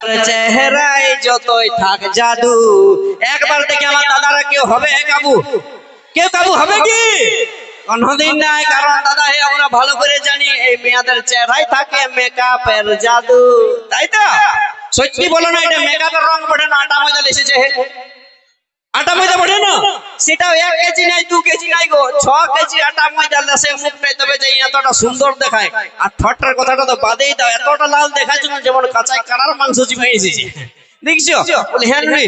চেহারায় যতই থাক জাদু, একবার দেখে আমার দাদারা কেউ হবে কাবু? কেউ কাবু হবে কি? কোনদিন নাই, কারণ দাদা হে, আমরা ভালো করে জানি এই মেয়েদের চেহারায় থাকে মেকআপের জাদু, তাই তো? সত্যি বলো না, এটা মেকআপের রং বটে না, আটা ময়দা এসেছে হে। আটা ময়দা বটে না? সেটাও এক কেজি নাই দু কেজি নাই গো। ছ কেজি আটা ময়দা লেসে মুখটাই তবে যে এতটা সুন্দর দেখায়। আর ঠটটার কথাটা তো বাদেই দাও এতটা লাল দেখায় জন্য যেমন কাঁচায় কারার মাংস চিপে এসেছে দেখছ? বলে হ্যাঁ রে,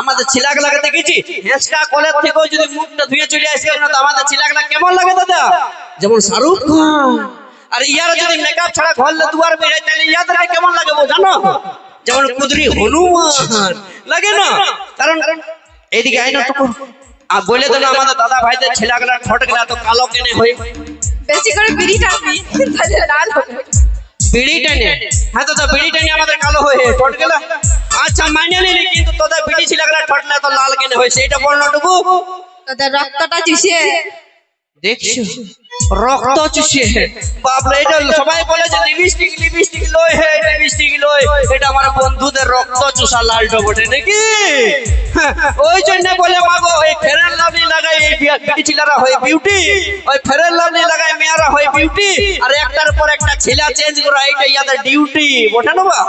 আমাদের ছিলাগুলাকে দেখেছি। হেঁচকা কলের থেকেও যদি মুখটা ধুয়ে চলে আসে না তো আমাদের ছিলাগুলা কেমন লাগে দাদা? যেমন শাহরুখ? খান আর ইয়ার যদি মেকআপ ছাড়া ঘরলে দুয়ার বেরোয় তাহলে ইয়াদের কেমন লাগে জানো? যেমন কুদরি হনুমান। লাগে না? কারণ এইদিকে আইনা তো আর বলে দেবো আমাদের দাদা ভাইদের ছেলেগুলা ঠট গেলা তো কালো কেনে হয়ে। বেশি করে বিড়ি টানবি তাহলে লাল হবে বিড়ি টেনে? হ্যাঁ তো বিড়ি টানে আমাদের কালো হয়ে। ঠট গেলা আচ্ছা মাইনে নিলি কিন্তু তোদের বিড়ি ছিলাগুলা ঠটলে তো লাল কেনে হয়েছে। এটা বর্ণটুকু তোদের রক্তটা চুষে দেখছ? রক্ত চুষে বাপরে এটা সবাই বলে যে লিপস্টিক লিপস্টিক লই হে লিপস্টিক লই। এটা আমার বন্ধুদের রক্ত চুষা লালটা বটে নাকি ওই জন্য বলে মাগো ওই ফেরান লাভলি লাগাই এই বিটি ছিলারা হয় বিউটি ওই ফেরান লাভলি লাগাই মেয়ারা হয় বিউটি আর একটার পর একটা ছেলা চেঞ্জ করা এটা ইয়াদের ডিউটি বটে না বা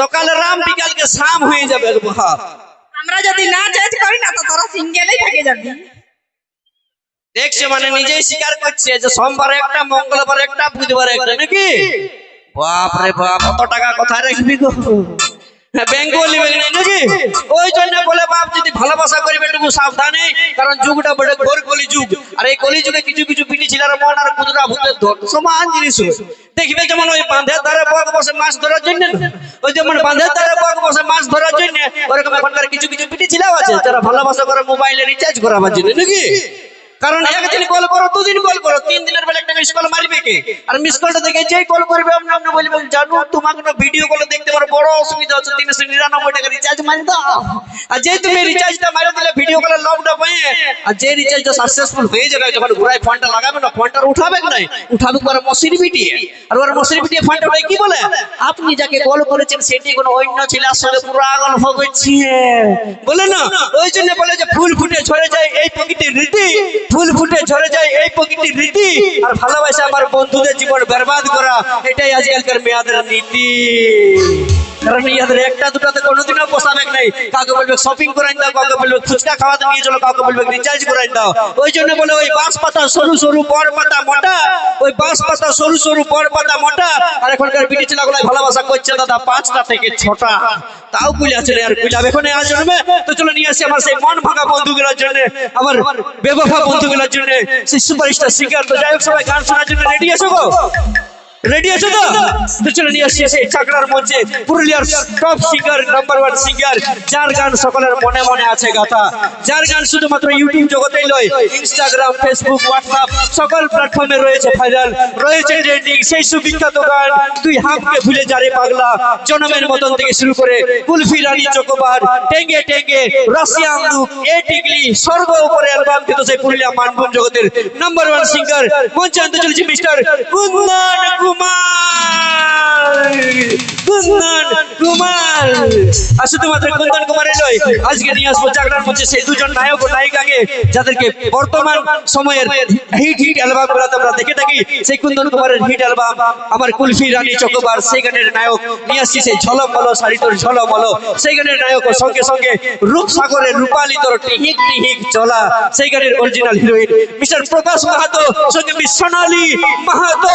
সকালে রাম বিকালকে শাম হয়ে যাবে বাপ আমরা যদি না চেঞ্জ করি না তো তোরা সিঙ্গেলেই থেকে যাবি। দেখছে মানে নিজেই স্বীকার করছে যে সোমবার একটা মঙ্গলবার একটা বুধবার একটা নাকি? বাপ রে বাপ কত টাকা কোথায় রাখবি গো। বেঙ্গলি নাকি? ওই জন্য বলে বাপ যদি ভালোবাসা করবে একটু সাবধানে কারণ যুগটা বড় ঘোর কলি যুগ আর এই কলি যুগে কিছু কিছু পিটি ছিলার মন আর কুদরা ভূতের ধর সমান জিনিস দেখবে যেমন ওই বাঁধের ধারে বক বসে মাছ ধরার জন্য ওই যেমন বাঁধের ধারে বক বসে মাছ ধরার জন্য ওরকম এখনকার কিছু কিছু পিটি ছিলাও আছে যারা ভালোবাসা করে মোবাইলে রিচার্জ করাবার জন্য নাকি? কারণ একদিন কল করো দুদিন কল করো তিন দিনের বেলা একটা মিস কল মারবে কে? আর মিস কলটা দেখে যেই কল করবে আপনি আপনি বলবেন জানো তোমাকে না ভিডিও কলে দেখতে পারো বড় অসুবিধা হচ্ছে তিনশো নিরানব্বই টাকা রিচার্জ মারি দাও আর যেই তুমি রিচার্জটা মারে দিলে ভিডিও কলের লকটা পেয়ে আর যে রিচার্জটা সাকসেসফুল হয়ে যাবে যখন ঘুরায় ফোনটা লাগাবে না ফোনটা উঠাবে নাই উঠাবে পরে মশিন পিটিয়ে। আর ওর মশিন পিটিয়ে ফোনটা উঠায় কি বলে? আপনি যাকে কল করেছেন সেটি কোনো অন্য ছেলের সঙ্গে পুরো গল্প করছে বলে না ওই জন্য বলে যে ফুল ফুটে ছড়ে যায় এই প্রকৃতির রীতি। ফুল ফুটে ঝরে যায় এই প্রকৃতির রীতি। আর ভালোবাসা আমার বন্ধুদের জীবন বরবাদ করা, এটাই আজকালকার মেয়াদের নীতি একটা, দুটাতে কোনোদিনও পোষাবে নাই। কাউকে বলবে শপিং করাই দাও, কাউকে বলবে ফুচকা খাওয়াতে নিয়ে চলো, কাউকে বলবে রিচার্জ করাই দাও। ওই জন্য বলে ওই বাঁশ পাতা, সরু সরু বড় পাতা মোটা, ওই বাঁশ পাতা, সরু সরু বড় পাতা মোটা। আর এখনকার বিটি ছেলেগুলো ভালোবাসা করছে দাদা, পাঁচটা থেকে ছটা। তাও কুইলা আর কুইলা এখন আজ জন্মে তো চলো নিয়ে আসি আমার সেই মন ভাঙা বন্ধুগুলোর জন্য, আমার বেবফা বন্ধুগুলোর জন্য। সেই সুপারস্টার সিঙ্গার তো যাই হোক, সবাই গান শোনার জন্য রেডি আছো গো? রেডি আছো তো? তো চলো নিয়ে আসি সেই চাকরার মঞ্চে। পুরুলিয়ার top singer number one singer যার গান সকলের মনে মনে আছে গাথা। যার গান শুধুমাত্র ইউটিউব জগতেই নয় ইনস্টাগ্রাম ফেসবুক হোয়াটসঅ্যাপ সকল প্ল্যাটফর্মে রয়েছে ভাইরাল রয়েছে ট্রেন্ডিং সেই সুবিখ্যাত গান। তুই হাঁপকে ভুলে যারে পাগলা। জনমের মতন থেকে শুরু করে কুলফি, রানী, চকোবার টেঙ্গে টেঙ্গে রাশিয়া আমলুক এ, টিকলি স্বর্গ উপরে অ্যালবাম কিন্তু সেই পুরুলিয়া মানভূম জগতের নাম্বার ওয়ান সিঙ্গার মঞ্চে আনতে চলেছি মিস্টার কুন্দন কুমার। কুন্দন কুমার। আর শুধুমাত্র কুন্দন কুমারের নয় আজকে নিয়ে আসব সেই দুজন নায়ক ও নায়িকাকে, যাদেরকে বর্তমান সময়ের হিট হিট অ্যালবাম গুলাতে আমরা দেখে থাকি। সেই কুন্দন কুমারের হিট অ্যালবাম আমার কুলফি রানী চকোবার, সেই গানের নায়ক নিয়ে আসছি সেই তোর ঝলম বলো। সেই গানের নায়ক ও সঙ্গে সঙ্গে রূপসাগরের রূপালী তোর টিহিক টিহিক চলা। সেই গানের original heroine mister Prakash Mahato, সঙ্গে miss Sonali Mahato.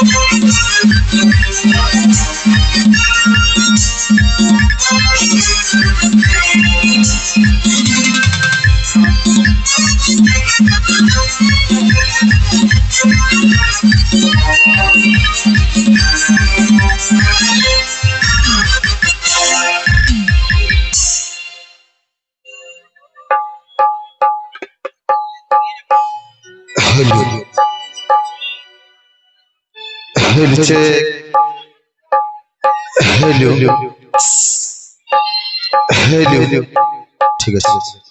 Check. Hello. Hello ঠিক আছে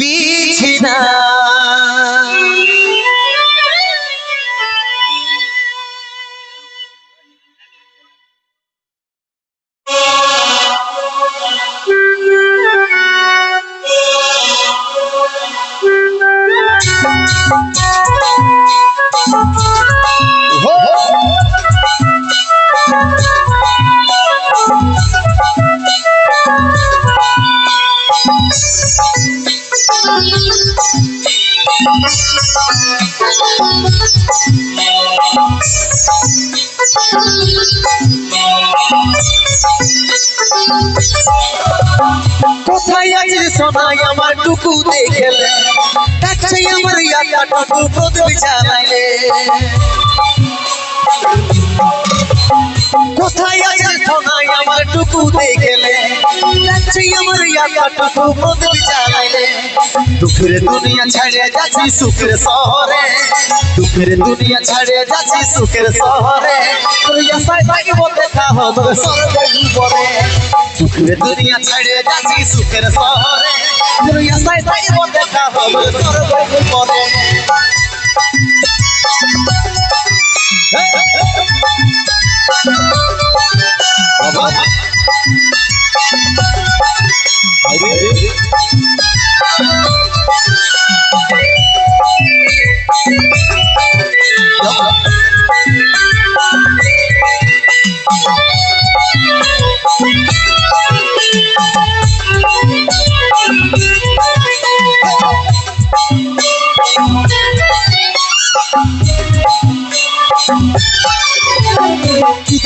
বিছিনা কোথায় আছিস সোনাই আমার টুকু দেখলে ডাকছে আমার টুকু প্রদীপ জ্বালাইলে কোথায় আমার টুকু দেখলে ডাকছে আমার ইয়াটা টুকু প্রদীপ জ্বালাইলে দুঃখের দুনিয়া ছাড়ে যাচ্ছি সুখের শহরে। দুঃখের দুনিয়া ছাড়ে যাচ্ছি সুখের শহরে। তুই আশায় থাকব দেখা হবে সর্বের উপরে সুখের দুনিয়া ছাড়ে যাচ্ছি সুখের শহরে। তুই আশায় থাকব দেখা হবে সর্বের উপরে বাবা কি তো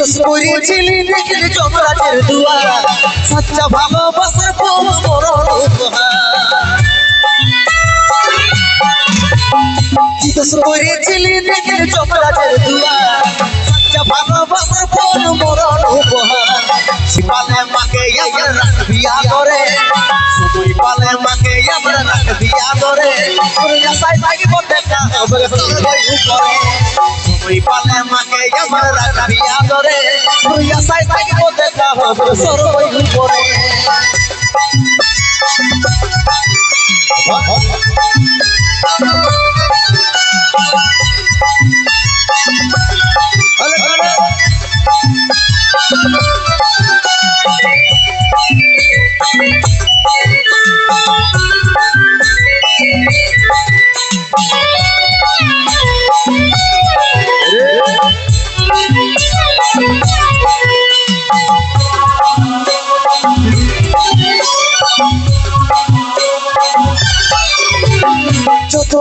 করেছিলি দেখলে যমরাজের দুয়ার? সচ্চা ভালোবাসার পর মরণ করেছিলি দেখলে যমরাজের দুয়ার? সচ্চা ভালোবাসার পর মরণ উপহার। শিপালে মাকে আমার রাখবি আদরে শুধুই পালে মাকে আমার তোর আশায় থাকব দেখা হবে সর্বই শুধুই পালে মাকে আমার রাখবি আদরে। তুই আশায় থাকব দেখা হবে সর্বই উপরে। যত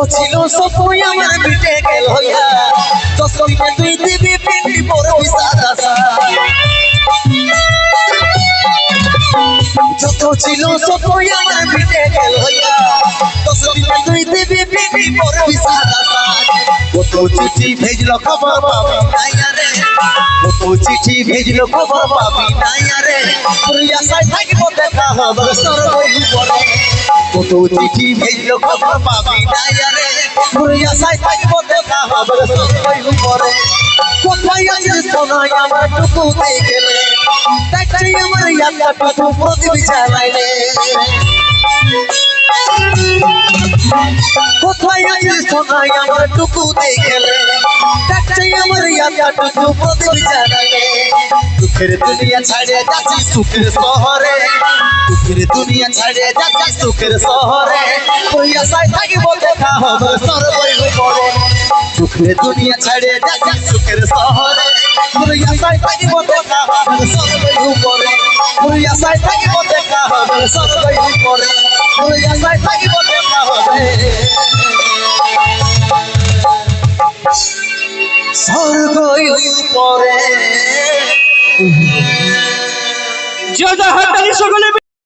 ছিল সবই আমার মিটে গেল দিনে তুই দিবি পিন্ডি বড় সাদা যত ছিল সবই আমার মিটে গেল দিনে তুই দিবি পিন্ডি বড় সাদা কত চিঠি ভেজলো খবর পাবি নাই কত চিঠি ভেজলো খবর দেখা হবে সর্বই কত তিথি ভিন্ন কথা পাবি না আরে ঘুরে আসাই থাকব দেখা হবে সবাই উপরে। কোথায় আছে সোনাই আমার টুকু গেলে? দেখছি আমার ইয়াদটা টুকু প্রদীপ আমার ইয়াটাটুকু প্রদীপ জানালে দুঃখের দুনিয়া ছাড়ে যাচ্ছি সুখের শহরে। দুঃখের দুনিয়া ছাড়ে যাচ্ছি সুখের শহরে। ওই আশায় থাকিব দেখা হবে সর্বই উপরে সুখের দুনিয়া ছাড়ে যাচ্ছি সুখের শহরে। ওই আশায় থাকিব দেখা হবে সর্বই উপরে ওই আশায় থাকিব দেখা হবে সর্বই উপরে ওই আশায় থাকিব দেখা হবে। স্বর্গই উপরে। জয় হাততালি সকলে